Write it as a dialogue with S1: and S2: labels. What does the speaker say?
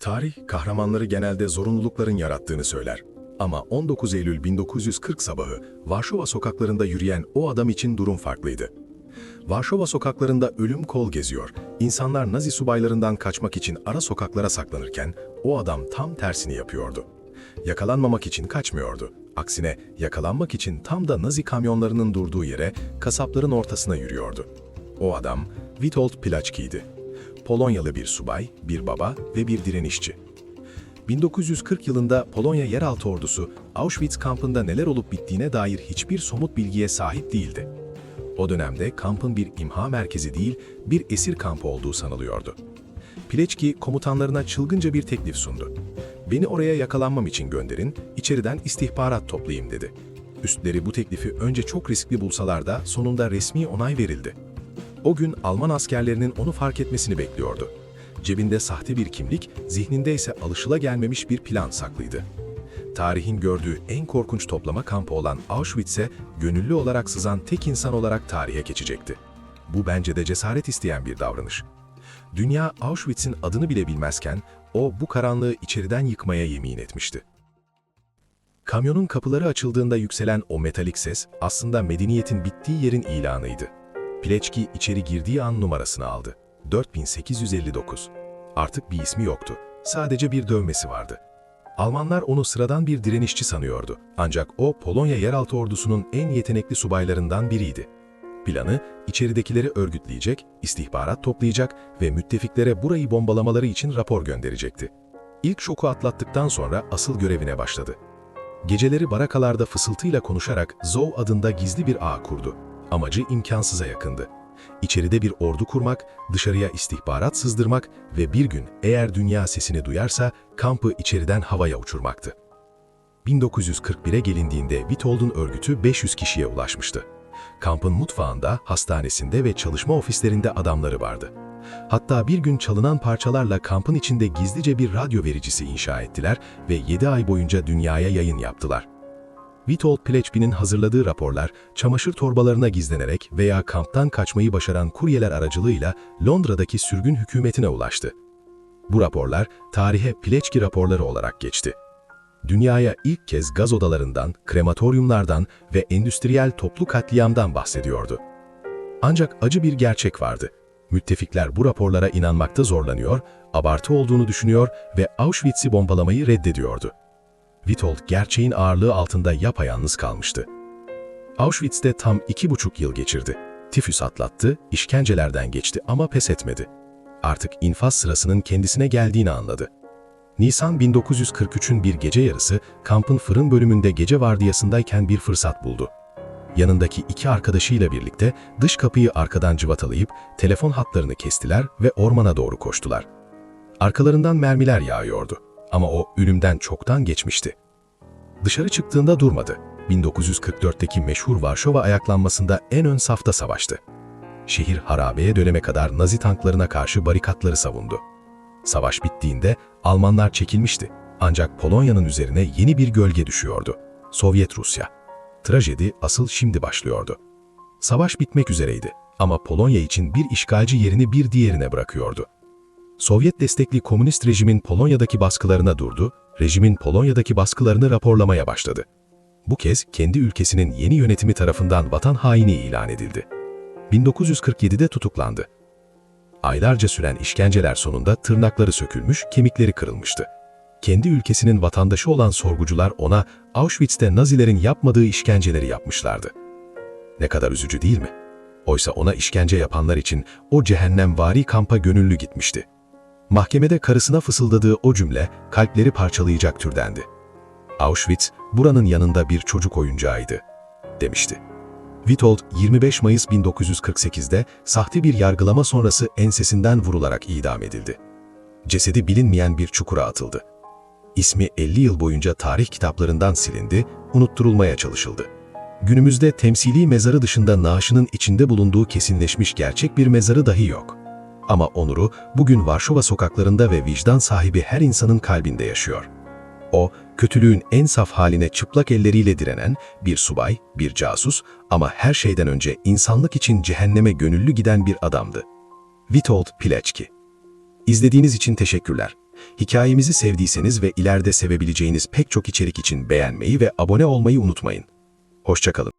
S1: Tarih, kahramanları genelde zorunlulukların yarattığını söyler. Ama 19 Eylül 1940 sabahı Varşova sokaklarında yürüyen o adam için durum farklıydı. Varşova sokaklarında ölüm kol geziyor. İnsanlar Nazi subaylarından kaçmak için ara sokaklara saklanırken o adam tam tersini yapıyordu. Yakalanmamak için kaçmıyordu. Aksine yakalanmak için tam da Nazi kamyonlarının durduğu yere kasapların ortasına yürüyordu. O adam Witold Plaçki'ydi. Polonyalı bir subay, bir baba ve bir direnişçi. 1940 yılında Polonya yeraltı ordusu Auschwitz kampında neler olup bittiğine dair hiçbir somut bilgiye sahip değildi. O dönemde kampın bir imha merkezi değil, bir esir kampı olduğu sanılıyordu. Pileçki komutanlarına çılgınca bir teklif sundu. Beni oraya yakalanmam için gönderin, içeriden istihbarat toplayayım dedi. Üstleri bu teklifi önce çok riskli bulsalar da sonunda resmi onay verildi. O gün Alman askerlerinin onu fark etmesini bekliyordu. Cebinde sahte bir kimlik, zihninde ise alışılagelmemiş bir plan saklıydı. Tarihin gördüğü en korkunç toplama kampı olan Auschwitz'e gönüllü olarak sızan tek insan olarak tarihe geçecekti. Bu bence de cesaret isteyen bir davranış. Dünya Auschwitz'in adını bile bilmezken o bu karanlığı içeriden yıkmaya yemin etmişti. Kamyonun kapıları açıldığında yükselen o metalik ses aslında medeniyetin bittiği yerin ilanıydı. Pileçki içeri girdiği an numarasını aldı. 4859. Artık bir ismi yoktu. Sadece bir dövmesi vardı. Almanlar onu sıradan bir direnişçi sanıyordu. Ancak o Polonya yeraltı ordusunun en yetenekli subaylarından biriydi. Planı içeridekileri örgütleyecek, istihbarat toplayacak ve müttefiklere burayı bombalamaları için rapor gönderecekti. İlk şoku atlattıktan sonra asıl görevine başladı. Geceleri barakalarda fısıltıyla konuşarak Zov adında gizli bir ağ kurdu. Amacı imkansıza yakındı. İçeride bir ordu kurmak, dışarıya istihbarat sızdırmak ve bir gün eğer dünya sesini duyarsa kampı içeriden havaya uçurmaktı. 1941'e gelindiğinde Witold'un örgütü 500 kişiye ulaşmıştı. Kampın mutfağında, hastanesinde ve çalışma ofislerinde adamları vardı. Hatta bir gün çalınan parçalarla kampın içinde gizlice bir radyo vericisi inşa ettiler ve 7 ay boyunca dünyaya yayın yaptılar. Witold Pleçpi'nin hazırladığı raporlar, çamaşır torbalarına gizlenerek veya kamptan kaçmayı başaran kuryeler aracılığıyla Londra'daki sürgün hükümetine ulaştı. Bu raporlar tarihe Pleçki raporları olarak geçti. Dünyaya ilk kez gaz odalarından, krematoryumlardan ve endüstriyel toplu katliamdan bahsediyordu. Ancak acı bir gerçek vardı. Müttefikler bu raporlara inanmakta zorlanıyor, abartı olduğunu düşünüyor ve Auschwitz'i bombalamayı reddediyordu. Witold gerçeğin ağırlığı altında yapayalnız kalmıştı. Auschwitz'te tam iki buçuk yıl geçirdi. Tifüs atlattı, işkencelerden geçti ama pes etmedi. Artık infaz sırasının kendisine geldiğini anladı. Nisan 1943'ün bir gece yarısı kampın fırın bölümünde gece vardiyasındayken bir fırsat buldu. Yanındaki iki arkadaşıyla birlikte dış kapıyı arkadan cıvatalayıp telefon hatlarını kestiler ve ormana doğru koştular. Arkalarından mermiler yağıyordu ama o ölümden çoktan geçmişti. Dışarı çıktığında durmadı. 1944'teki meşhur Varşova ayaklanmasında en ön safta savaştı. Şehir harabeye döneme kadar Nazi tanklarına karşı barikatları savundu. Savaş bittiğinde Almanlar çekilmişti. Ancak Polonya'nın üzerine yeni bir gölge düşüyordu. Sovyet Rusya. Trajedi asıl şimdi başlıyordu. Savaş bitmek üzereydi ama Polonya için bir işgalci yerini bir diğerine bırakıyordu. Sovyet destekli komünist rejimin Polonya'daki baskılarına durdu, rejimin Polonya'daki baskılarını raporlamaya başladı. Bu kez kendi ülkesinin yeni yönetimi tarafından vatan haini ilan edildi. 1947'de tutuklandı. Aylarca süren işkenceler sonunda tırnakları sökülmüş, kemikleri kırılmıştı. Kendi ülkesinin vatandaşı olan sorgucular ona Auschwitz'te Nazilerin yapmadığı işkenceleri yapmışlardı. Ne kadar üzücü değil mi? Oysa ona işkence yapanlar için o cehennemvari kampa gönüllü gitmişti. Mahkemede karısına fısıldadığı o cümle kalpleri parçalayacak türdendi. Auschwitz, buranın yanında bir çocuk oyuncağıydı, demişti. Witold 25 Mayıs 1948'de sahte bir yargılama sonrası ensesinden vurularak idam edildi. Cesedi bilinmeyen bir çukura atıldı. İsmi 50 yıl boyunca tarih kitaplarından silindi, unutturulmaya çalışıldı. Günümüzde temsili mezarı dışında naaşının içinde bulunduğu kesinleşmiş gerçek bir mezarı dahi yok. Ama onuru bugün Varşova sokaklarında ve vicdan sahibi her insanın kalbinde yaşıyor. O, kötülüğün en saf haline çıplak elleriyle direnen bir subay, bir casus ama her şeyden önce insanlık için cehenneme gönüllü giden bir adamdı. Witold Pilecki İzlediğiniz için teşekkürler. Hikayemizi sevdiyseniz ve ileride sevebileceğiniz pek çok içerik için beğenmeyi ve abone olmayı unutmayın. Hoşçakalın.